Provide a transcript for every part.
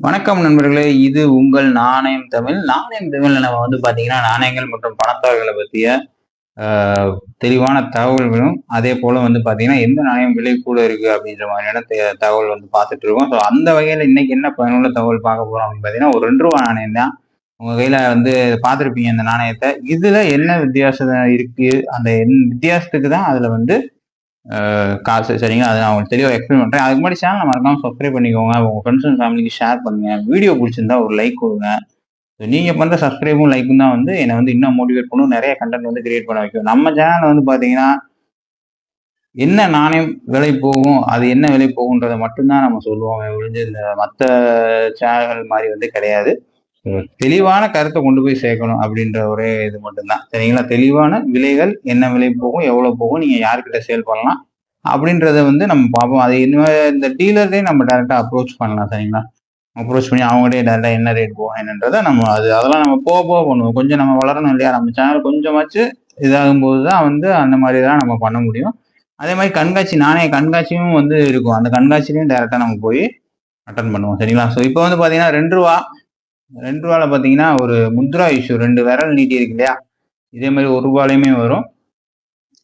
வணக்கம் நண்பர்களே இது உங்கள் நாணயம் தமிழ். நாணயம் தமிழ்ல நம்ம வந்து பாத்தீங்கன்னா நாணயங்கள் மற்றும் பணத்தாள்களை பற்றிய தெளிவான தகவல்களும் அதே போல வந்து பாத்தீங்கன்னா எந்த நாணயம் விலை கூட இருக்கு அப்படின்ற மாதிரியான தகவல் வந்து பார்த்துட்டு இருக்கோம். ஸோ அந்த வகையில இன்னைக்கு என்ன பயனுள்ள தகவல் பார்க்க போறோம் அப்படின்னு பாத்தீங்கன்னா ஒரு ரெண்டு ரூபா நாணயம் தான். உங்க கையில வந்து பார்த்துருப்பீங்க அந்த நாணயத்தை. இதுல என்ன வித்தியாசம் இருக்கு? அந்த என் வித்தியாசத்துக்கு தான் அதுல வந்து காசு சரிங்களா அதை நான் உங்களுக்கு தெளிவாக எக்ஸ்பிளைன் பண்ணுறேன் அதுக்கு முன்னாடி சேனலை மறக்காம சப்ஸ்கிரைப் பண்ணிக்கோங்க. உங்கள் ஃப்ரெண்ட்ஸ் அண்ட் ஃபேமிலிக்கு ஷேர் பண்ணுங்க. வீடியோ பிடிச்சிருந்தா ஒரு லைக் கொடுங்க. நீங்கள் பண்ணுற சப்ஸ்கிரைபும் லைக்கும் தான் வந்து என்னை வந்து இன்னும் மோட்டிவேட் பண்ணும். நிறைய கண்டென்ட் வந்து கிரியேட் பண்ண வைக்கும். நம்ம சேனல் வந்து பார்த்தீங்கன்னா என்ன நாணயம் விலை போகும் அது என்ன விலை போகுன்றதை மட்டும்தான் நம்ம சொல்லுவோம் ஒழிஞ்சு இந்த மற்ற சேனல் மாதிரி வந்து கிடையாது. தெளிவான கருத்தை கொண்டு போய் சேர்க்கணும் அப்படின்ற ஒரே இது மட்டும்தான். சரிங்களா? தெளிவான விலைகள் என்ன விலை போகும் எவ்வளவு போகும் நீங்க யார்கிட்ட சேல் பண்ணலாம் அப்படின்றத வந்து நம்ம பார்ப்போம். அது இன்னும் இந்த டீலர்டே நம்ம டேரெக்டாக அப்ரோச் பண்ணலாம் சரிங்களா? அப்ரோச் பண்ணி அவங்கள்டே டேரெக்டாக என்ன ரேட் போகும் என்னன்றதை நம்ம அது அதெல்லாம் நம்ம போக போக பண்ணுவோம். கொஞ்சம் நம்ம வளரணும் இல்லையா? நம்ம சேனல் கொஞ்சமாச்சு இதாகும்போது தான் வந்து அந்த மாதிரி தான் நம்ம பண்ண முடியும். அதே மாதிரி கண்காட்சி நானே கண்காட்சியும் வந்து இருக்கும். அந்த கண்காட்சிலையும் டேரெக்டாக நம்ம போய் அட்டன் பண்ணுவோம் சரிங்களா? ஸோ இப்போ வந்து பார்த்தீங்கன்னா ரெண்டு ரூபா ரெண்டு ரூபால பார்த்தீங்கன்னா ஒரு முத்ரா இஷ்யூ ரெண்டு விரல் நீட்டி இருக்கு இல்லையா? இதே மாதிரி ஒரு ரூபாலையுமே வரும்.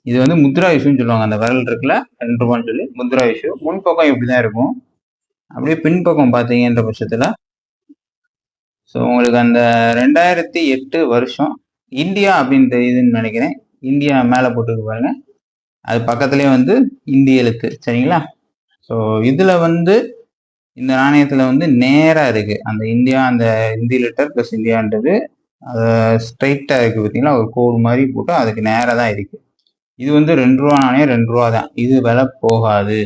இது வந்து முத்ரா இஷ்யூன்னு சொல்லுவாங்க. அந்த விரல் இருக்குல்ல ரெண்டு ரூபான்னு சொல்லி முத்ரா இஷ்யூ முன்பக்கம் இப்படி தான் இருக்கும். அப்படியே பின்பக்கம் பார்த்தீங்கன்ற பட்சத்தில். ஸோ உங்களுக்கு அந்த ரெண்டாயிரத்தி எட்டு வருஷம் இந்தியா அப்படின்னு தெரியுதுன்னு நினைக்கிறேன். இந்தியா மேலே போட்டுக்கு பாருங்க. அது பக்கத்துலேயே வந்து இந்திய எழுத்து. சரிங்களா? ஸோ இதில் வந்து இந்த நாணயத்தில் வந்து நேராக இருக்குது அந்த இந்தியா அந்த இந்தி லிட்டர் ப்ளஸ் இந்தியான்றது அதை ஸ்ட்ரைட்டாக இருக்குது பார்த்தீங்களா ஒரு கோடு மாதிரி போட்டு அதுக்கு நேராக தான் இருக்குது இது வந்து ரெண்டு ரூபா நாணயம் ரெண்டு ரூபா தான். இது விலை போகாது.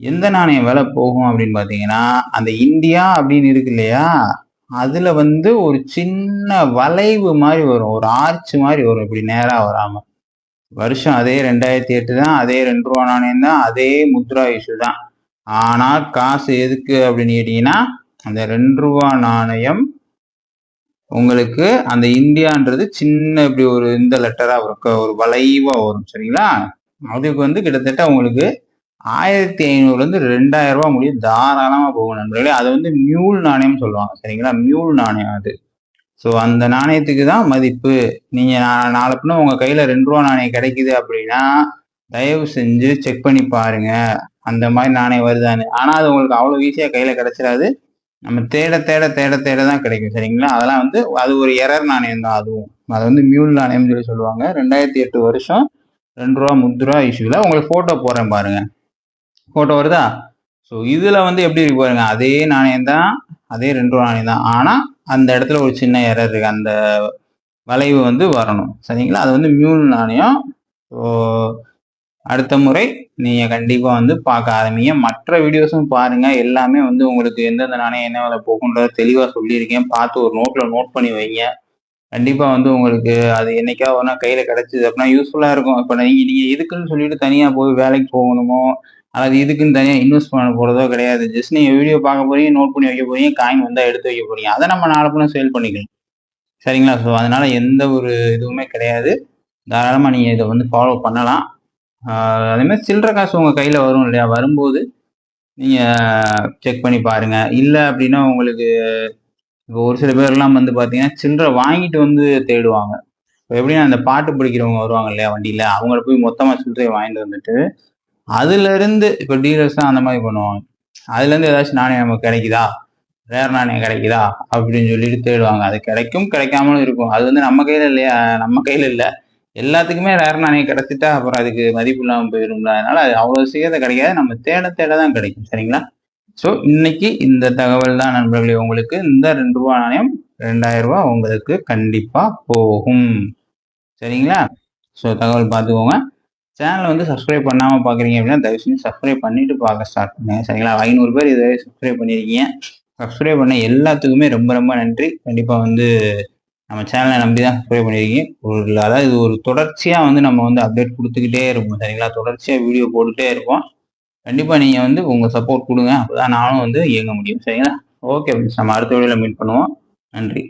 எந்த நாணயம் விலை போகும் அப்படின்னு பார்த்தீங்கன்னா அந்த இந்தியா அப்படின்னு இருக்கு இல்லையா? அதுல வந்து ஒரு சின்ன வளைவு மாதிரி வரும். ஒரு ஆர்ச் மாதிரி வரும். இப்படி நேராக வராம. வருஷம் அதே ரெண்டாயிரத்தி எட்டு தான் அதே ரெண்டு ரூபா நாணயம் தான் அதே முத்ரா இஷ்யூ தான். ஆனால் காசு எதுக்கு அப்படின்னு கேட்டீங்கன்னா அந்த ரெண்டு ரூபா நாணயம் உங்களுக்கு அந்த இந்தியான்றது சின்ன இப்படி ஒரு இந்த லெட்டரா வரும். ஒரு வளைவா வரும் சரிங்களா? அதுக்கு வந்து கிட்டத்தட்ட உங்களுக்கு ஆயிரத்தி ஐநூறுல இருந்து ரெண்டாயிரம் ரூபாய் முடியும் தாராளமா போகும் நண்பர்களே. அது வந்து மியூல் நாணயம் சொல்லுவாங்க சரிங்களா? மியூல் நாணயம் அது. ஸோ அந்த நாணயத்துக்கு தான் மதிப்பு. நீங்க நா- நாளை பின்ன உங்க கையில ரெண்டு ரூபா நாணயம் கிடைக்குது அப்படின்னா தயவு செஞ்சு செக் பண்ணி பாருங்க. அந்த மாதிரி நாணயம் வருதான்னு. ஆனால் அது உங்களுக்கு அவ்வளோ ஈஸியாக கையில் கிடைச்சிடாது நம்ம தேட தேட தேட தேட தான் கிடைக்கும் சரிங்களா? அதெல்லாம் வந்து அது ஒரு எரர் நாணயம் தான் அதுவும். அது வந்து மியூல் நாணயம்னு சொல்லி சொல்லுவாங்க. ரெண்டாயிரத்தி எட்டு வருஷம் ரெண்டு ரூபா முத்ரா இஷ்யூல உங்களுக்கு ஃபோட்டோ போடுறேன் பாருங்க. ஃபோட்டோ வருதா? ஸோ இதில் வந்து எப்படி இருக்கு பாருங்க? அதே நாணயம் தான் அதே ரெண்டு ரூபா நாணயம் தான். ஆனால் அந்த இடத்துல ஒரு சின்ன எரர் இருக்கு. அந்த வளைவு வந்து வரணும் சரிங்களா? அது வந்து மியூல் நாணயம். ஸோ அடுத்த முறை நீங்கள் கண்டிப்பாக வந்து பார்க்க ஆரம்பிங்க. மற்ற வீடியோஸும் பாருங்கள் எல்லாமே வந்து உங்களுக்கு எந்தெந்த நாணயம் என்ன வேலை போகுன்றத தெளிவாக சொல்லியிருக்கேன். பார்த்து ஒரு நோட்டில் நோட் பண்ணி வைங்க. கண்டிப்பாக வந்து உங்களுக்கு அது என்னைக்கா ஒன்றா கையில் கிடச்சிது அப்படின்னா யூஸ்ஃபுல்லாக இருக்கும். இப்போ நீங்கள் நீங்கள் இதுக்குன்னு சொல்லிட்டு தனியாக போய் வேலைக்கு போகணுமோ அல்லது இதுக்குன்னு தனியாக இன்வெஸ்ட் பண்ண போகிறதோ கிடையாது. ஜஸ்ட் நீங்கள் வீடியோ பார்க்க போறீங்க நோட் பண்ணி வைக்க போறீங்க காயின் வந்தால் எடுத்து வைக்க போறீங்க. அதை நம்ம நாலு பணம் சேல் பண்ணிக்கலாம். சரிங்களா? ஸோ அதனால எந்த ஒரு இதுவுமே கிடையாது. தாராளமாக நீங்கள் இதை வந்து ஃபாலோ பண்ணலாம். அதேமாதிரி அதே மாதிரி சில்லற காசு உங்கள் கையில் வரும் இல்லையா? வரும்போது நீங்கள் செக் பண்ணி பாருங்கள் இல்லை அப்படின்னா உங்களுக்கு இப்போ ஒரு சில பேர்லாம் வந்து பார்த்தீங்கன்னா சில்லறை வாங்கிட்டு வந்து தேடுவாங்க. இப்போ எப்படின்னா அந்த பாட்டு பிடிக்கிறவங்க வருவாங்க இல்லையா வண்டியில்? அவங்கள போய் மொத்தமாக சில்லறையை வாங்கிட்டு வந்துட்டு அதுலேருந்து இப்போ டீலர்ஸ் தான் அந்த மாதிரி பண்ணுவாங்க. அதுலேருந்து ஏதாச்சும் நாணயம் நமக்கு கிடைக்குதா? வேறு நாணயம் கிடைக்குதா? அப்படின்னு சொல்லிட்டு தேடுவாங்க. அது கிடைக்கும் கிடைக்காமலும் இருக்கும். அது வந்து நம்ம கையில் இல்லையா? நம்ம கையில் இல்லை. எல்லாத்துக்குமே ரேர் நாணயம் கிடைச்சிட்டா அப்புறம் அதுக்கு மதிப்பு இல்லாமல் போயிடும்ல அதனால அது அவ்வளவு சீக்கிரம் கிடைக்காது. நம்ம தேட தேட தான் கிடைக்கும். சரிங்களா? ஸோ இன்னைக்கு இந்த தகவல் தான் நண்பர்களே உங்களுக்கு. இந்த ரெண்டு ரூபா நாணயம் ரெண்டாயிரம் ரூபா உங்களுக்கு கண்டிப்பா போகும். சரிங்களா? ஸோ தகவல் பார்த்துக்கோங்க. சேனலை வந்து சப்ஸ்கிரைப் பண்ணாமல் பார்க்குறீங்க அப்படின்னா தயவு செஞ்சு சப்ஸ்கிரைப் பண்ணிட்டு பார்க்க ஸ்டார்ட் பண்ணுங்க. சரிங்களா? ஐநூறு பேர் இதுவரை சப்ஸ்கிரைப் பண்ணியிருக்கீங்க. சப்ஸ்கிரைப் பண்ண எல்லாத்துக்குமே ரொம்ப ரொம்ப நன்றி. கண்டிப்பாக வந்து நம்ம சேனலை நம்பி தான் சப்ஸ்கிரைப் பண்ணியிருக்கீங்க ஒரு அதாவது இது ஒரு தொடர்ச்சியாக வந்து நம்ம வந்து அப்டேட் கொடுத்துக்கிட்டே இருப்போம். சரிங்களா? தொடர்ச்சியாக வீடியோ போட்டுகிட்டே இருப்போம். கண்டிப்பாக நீங்கள் வந்து உங்கள் சப்போர்ட் கொடுங்க. அப்போ தான் நானும் வந்து இயங்க முடியும். சரிங்களா? ஓகே நம்ம அடுத்த வீடியோவில் மீட் பண்ணுவோம். நன்றி.